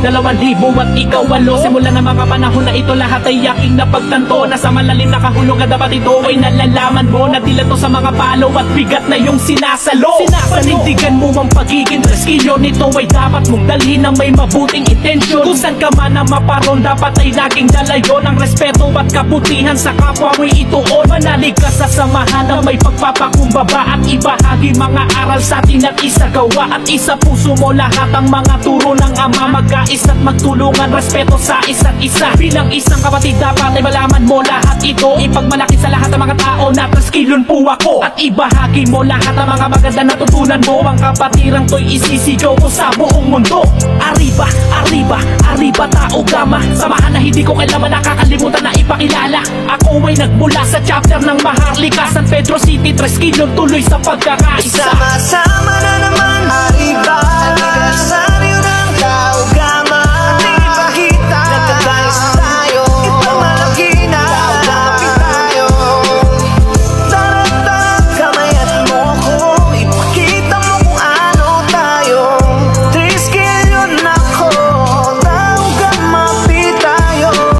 at ikaw walo. Simula ng mga panahon na ito lahat ay yaking napagtanto. Nasa malalim nakahulog at dapat ito ay nalalaman mo Na tila to sa mga palo at bigat na yung sinasalo. Panindigan mo ang pagiging reskilyo nito ay dapat mong dalhin ng may mabuting intensyon. Kung saan ka man na maparon dapat ay laging dalayon Ang respeto at kabutihan sa kapwa mo'y ituon. Manalig ka sa samahan na may pagpapakumbaba At ibahagi mga aral sa atin at isagawa At isa puso mo. Lahat ang mga turo ng ama Magkais at magtulungan, respeto sa isa't isa. Bilang isang kapatid dapat ay malaman mo lahat ito. Ipagmalaki sa lahat ng mga tao na taskilon po ako. At ibahagi mo lahat ang mga maganda na tutunan mo. Ang kapatirang to'y isisigaw ko sa buong mundo. Arriba, arriba, arriba tao gama. Samahan na hindi ko kailanman nakakalimutan na ipakilala. Ako ay nagmula sa chapter ng Maharlika San Pedro City, Tres Kilon tuloy sa pagkakaisa. Sama-sama na naman